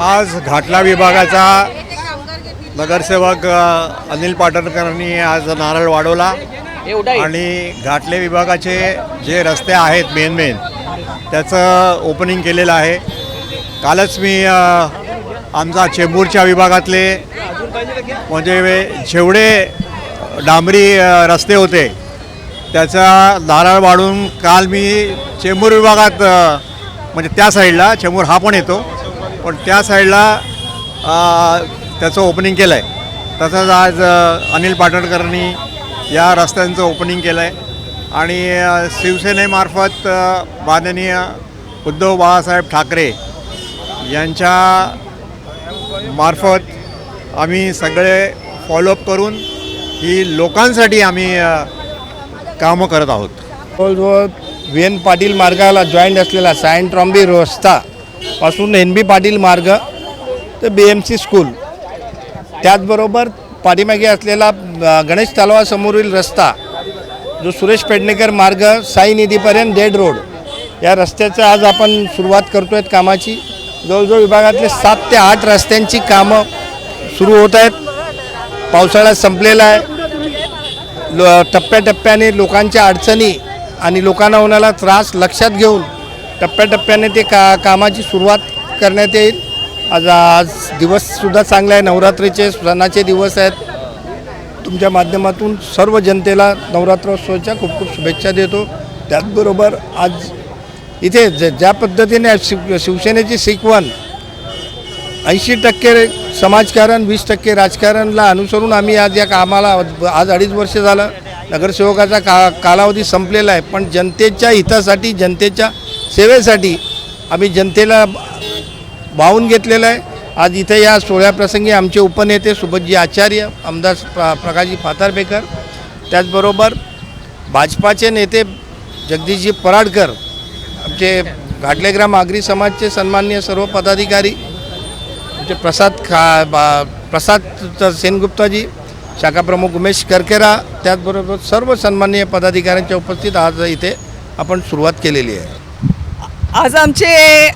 आज घाटला विभागाचा नगरसेवक अनिल पाटणकरांनी आज नारळ वाढवला. आणि घाटले विभागाचे जे रस्ते आहेत मेन मेन त्याचं ओपनिंग केलेलं आहे. कालच मी आमचा चेंबूरच्या विभागातले म्हणजे जेवढे डांबरी रस्ते होते त्याचा नारळ वाढून काल मी चेंबूर विभागात म्हणजे त्या साईडला चेंबूर हा पण येतो. पण त्या साईडला त्याचं ओपनिंग केलं आहे तसंच आज अनिल पाटणकरांनी या रस्त्यांचं ओपनिंग केलं आहे आणि शिवसेनेमार्फत माननीय उद्धव बाळासाहेब ठाकरे यांच्या मार्फत आम्ही सगळे फॉलोअप करून ही लोकांसाठी आम्ही कामं करत आहोत. जवळजवळ व्ही एन पाटील मार्गाला जॉईंट असलेला सायन ट्रॉम्बी रस्ता पासून एन बी पाटील मार्ग ते बी एम सी स्कूल. त्याचबरोबर पाठीमागे असलेला गणेश तलावासमोरील रस्ता जो सुरेश पेडणेकर मार्ग साई निधीपर्यंत डेड रोड या रस्त्याचं आज आपण सुरुवात करतो आहेत कामाची. जवळजवळ विभागातले सात ते आठ रस्त्यांची कामं सुरू होत आहेत. पावसाळा संपलेला आहे. लो टप्प्याटप्प्याने लोकांच्या अडचणी आणि लोकांना होणारा त्रास लक्षात घेऊन टप्प्याटप्प्याने ते का कामाची सुरुवात करण्यात येईल. आज आज दिवससुद्धा चांगले आहे. नवरात्रीचे सणाचे दिवस आहेत. तुमच्या माध्यमातून सर्व जनतेला नवरात्रोत्सवाच्या खूप खूप शुभेच्छा देतो. त्याचबरोबर आज इथे ज ज्या पद्धतीने शिव शिवसेनेची शिकवण ऐंशी टक्के समाजकारण वीस टक्के राजकारणला अनुसरून आम्ही आज या कामाला आज अडीच वर्ष झालं. नगरसेवकाचा का कालावधी संपलेला आहे. पण जनतेच्या हितासाठी जनतेच्या सेवेसाठी आम्ही जनतेला वाहून घेतलेलं आहे. आज इथे या सोहळ्याप्रसंगी आमचे उपनेते सुभज्जी आचार्य आमदार प्र प्रकाशजी फातारपेकर त्याचबरोबर भाजपाचे नेते जगदीशजी पराडकर आमचे घाटलेग्राम आगरी समाजचे सन्माननीय सर्व पदाधिकारी आमचे प्रसाद खा बा प्रसाद सेनगुप्ताजी शाखाप्रमुख उमेश करकेरा त्याचबरोबर सर्व सन्माननीय पदाधिकाऱ्यांच्या उपस्थित आज इथे आपण सुरुवात केलेली आहे. आज आमचे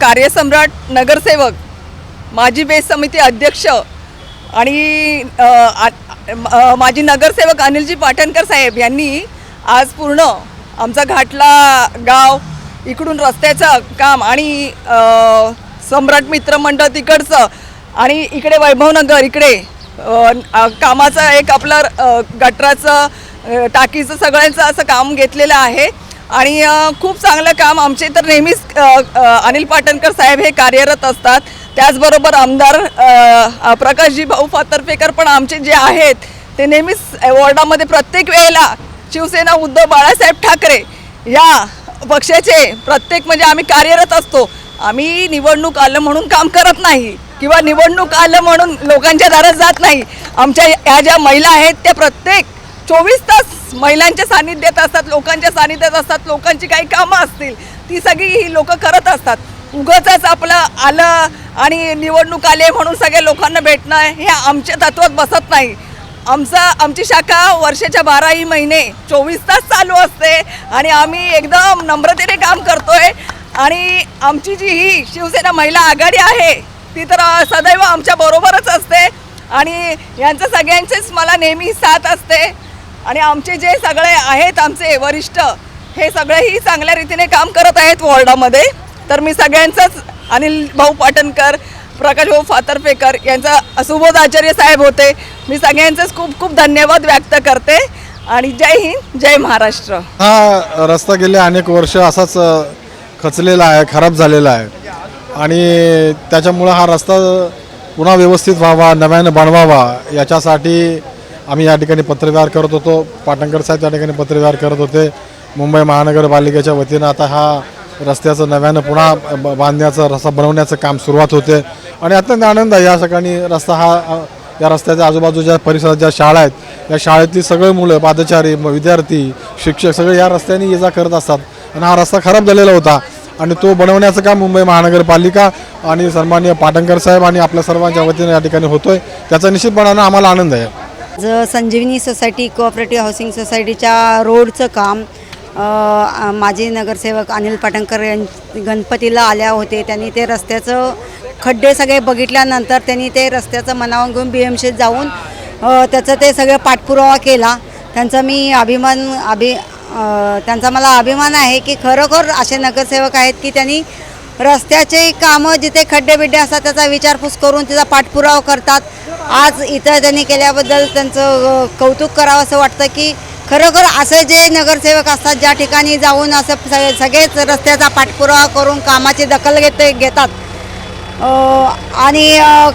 कार्यसम्राट नगरसेवक माजी बेस समिती अध्यक्ष आणि आ- माजी नगरसेवक अनिलजी पाटणकर साहेब यांनी आज पूर्ण आमचा घाटला गाव इकडून रस्त्याचं काम आणि सम्राट मित्रमंडळ तिकडचं आणि इकडे वैभवनगर इकडे कामाचं एक आपलं गटराचं टाकीचं सगळ्यांचं असं काम घेतलेलं आहे. आणि खूप चांगलं काम. आमचे तर नेहमीच अनिल पाटणकर साहेब हे कार्यरत असतात. त्याचबरोबर आमदार प्रकाशजी भाऊ फातर्फेकर पण आमचे जे आहेत ते नेहमीच वॉर्डामध्ये प्रत्येक वेळेला शिवसेना उद्धव बाळासाहेब ठाकरे या पक्षाचे प्रत्येक म्हणजे आम्ही कार्यरत असतो. आम्ही निवडणूक आलं म्हणून काम करत नाही किंवा निवडणूक आलं म्हणून लोकांच्या दारात जात नाही. आमच्या ह्या ज्या महिला आहेत त्या प्रत्येक चोवीस तास महिलांच्या सानिध्यात असतात लोकांच्या सानिध्यात असतात लोकांची काही कामं असतील ती सगळी ही लोक करत असतात. उगाच आपलं आलं आणि निवडणूक आले म्हणून सगळ्या लोकांना भेटणं हे आमच्या तत्वात बसत नाही. आमचा आमची शाखा वर्षाच्या बाराही महिने चोवीस तास चालू असते आणि आम्ही एकदम नम्रतेने काम करतोय आणि आमची जी ही शिवसेना महिला आघाडी आहे ती तर सदैव आमच्या बरोबरच असते आणि यांचं सगळ्यांचेच मला नेहमी साथ असते. आणि आमचे जे सगळे आहेत आमचे वरिष्ठ हे सगळेही चांगल्या रीतीने काम करत आहेत वॉर्डामध्ये. तर मी सगळ्यांचंच अनिल भाऊ पाटणकर प्रकाश भाऊ फातर्फेकर यांचा सुबोध आचार्य साहेब होते. मी सगळ्यांचंच खूप खूप धन्यवाद व्यक्त करते आणि जय हिंद जय महाराष्ट्र. हा रस्ता गेले अनेक वर्ष असाच खचलेला आहे खराब झालेला आहे. आणि त्याच्यामुळं हा रस्ता पुन्हा व्यवस्थित व्हावा नव्यानं बनवावा याच्यासाठी आम्ही या ठिकाणी पत्रव्यवहार करत होतो. पाटणकर साहेब त्या ठिकाणी पत्रव्यवहार करत होते. मुंबई महानगरपालिकेच्या वतीनं आता हा रस्त्याचं नव्यानं पुन्हा बांधण्याचं रस्ता बनवण्याचं काम सुरुवात होते. आणि अत्यंत आनंद आहे या ठिकाणी रस्ता हा या रस्त्याच्या आजूबाजूच्या परिसरात ज्या शाळा आहेत या शाळेतली सगळे मुलं पादचारी विद्यार्थी शिक्षक सगळे या रस्त्याने ये जा करत असतात. आणि हा रस्ता खराब झालेला होता. आणि तो बनवण्याचं काम मुंबई महानगरपालिका आणि सन्मान्य पाटणकर साहेब आणि आपल्या सर्वांच्या वतीनं या ठिकाणी होतोय. त्याचा निश्चितपणानं आम्हाला आनंद आहे. ज संजीवनी सोसायटी कोऑपरेटिव्ह हाऊसिंग सोसायटीच्या रोडचं काम माजी नगरसेवक अनिल पाटणकर यां गणपतीला आल्या होते. त्यांनी ते रस्त्याचं खड्डे सगळे बघितल्यानंतर त्यांनी ते रस्त्याचं मनावर घेऊन बी एम सीत जाऊन त्याचं ते सगळं पाठपुरावा केला. त्यांचा मी अभिमान अभि त्यांचा मला अभिमान आहे की खरोखर असे नगरसेवक आहेत की त्यांनी रस्त्याचे कामं जिथे खड्डे बिड्डे असतात त्याचा विचारपूस करून त्याचा पाठपुरावा करतात. आज इथं त्यांनी केल्याबद्दल त्यांचं कौतुक करावं असं वाटतं की खरोखर असे जे नगरसेवक असतात ज्या ठिकाणी जाऊन असं सगळे सगळेच रस्त्याचा पाठपुरावा करून कामाची दखल घेते घेतात. आणि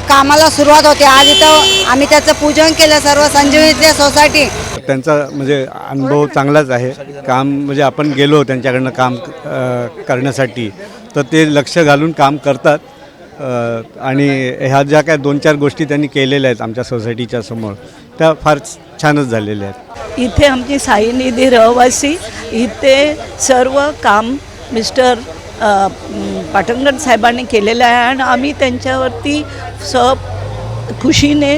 कामाला सुरुवात होते. आज इथं आम्ही त्याचं पूजन केलं सर्व संजीवनीतल्या सोसायटी. त्यांचा म्हणजे अनुभव चांगलाच आहे. काम म्हणजे आपण गेलो त्यांच्याकडनं काम करण्यासाठी. तर ते लक्ष घालून काम करतात. आणि ह्या ज्या काय दोन चार गोष्टी त्यांनी केलेल्या आहेत आमच्या सोसायटीच्या समोर त्या फार छानच झालेल्या आहेत. इथे आमची साईनिधी रहवासी इथे सर्व काम मिस्टर पाटणगड साहेबांनी केलेलं आहे आणि आम्ही त्यांच्यावरती स खुशीने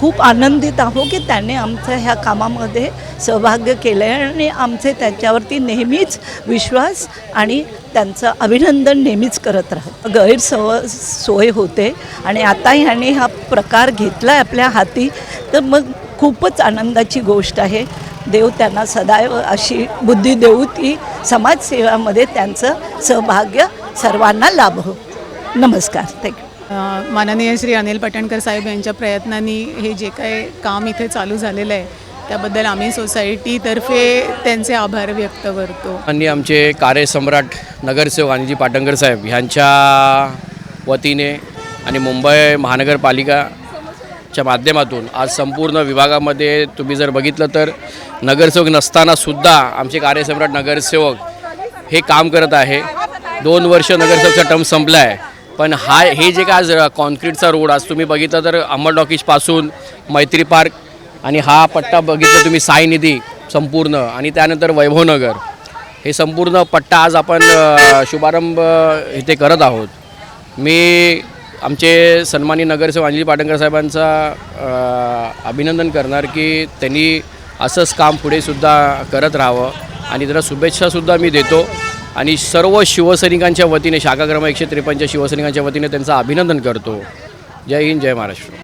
खूप आनंदित आहो की त्याने आमचं ह्या कामामध्ये सहभाग्य केलं आहे आणि आमचे त्याच्यावरती नेहमीच विश्वास आणि त्यांचं अभिनंदन नेहमीच करत राहत. गैरसव सोय होते आणि आता ह्याने हा प्रकार घेतला आहे आपल्या हाती तर मग खूपच आनंदाची गोष्ट आहे. देव त्यांना सदैव अशी बुद्धी देऊ ती समाजसेवामध्ये त्यांचं सहभाग्य सर्वांना लाभो. नमस्कार. थँक्यू माननीय श्री अनिल पटणकर साहेब यांच्या प्रयत्नांनी हे जे काय काम इथे चालू झालेलं आहे त्याबद्दल आम्ही सोसायटीतर्फे त्यांचे आभार व्यक्त करतो. आणि आमचे कार्यसम्राट नगरसेवक अनिलजी पाटणकर साहेब ह्यांच्या वतीने आणि मुंबई महानगरपालिकाच्या माध्यमातून आज संपूर्ण विभागामध्ये तुम्ही जर बघितलं तर नगरसेवक नसतानासुद्धा आमचे कार्यसम्राट नगरसेवक हे काम करत आहे. दोन वर्ष नगरसेवकचा टर्म संपला आहे पण हा हे जे काय आज कॉन्क्रीटचा रोड आज तुम्ही बघितलं तर अंमल टॉकीजपासून मैत्री पार्क आणि हा पट्टा बघितला तुम्ही साईनिधी संपूर्ण आणि त्यानंतर वैभवनगर. हे संपूर्ण पट्टा आज आपण शुभारंभ इथे करत आहोत. मी आमचे सन्मानी नगरसेवक अंजली पाटणकर साहेबांचा अभिनंदन करणार की त्यांनी असंच काम पुढेसुद्धा करत राहावं आणि त्याला शुभेच्छासुद्धा मी देतो. आणि सर्व शिवसैनिकांच्या वतीने शाखा क्रमांक एकशे त्रेपन्नच्या शिवसैनिकांच्या वतीने त्यांचं अभिनंदन करतो. जय हिंद जय Maharashtra.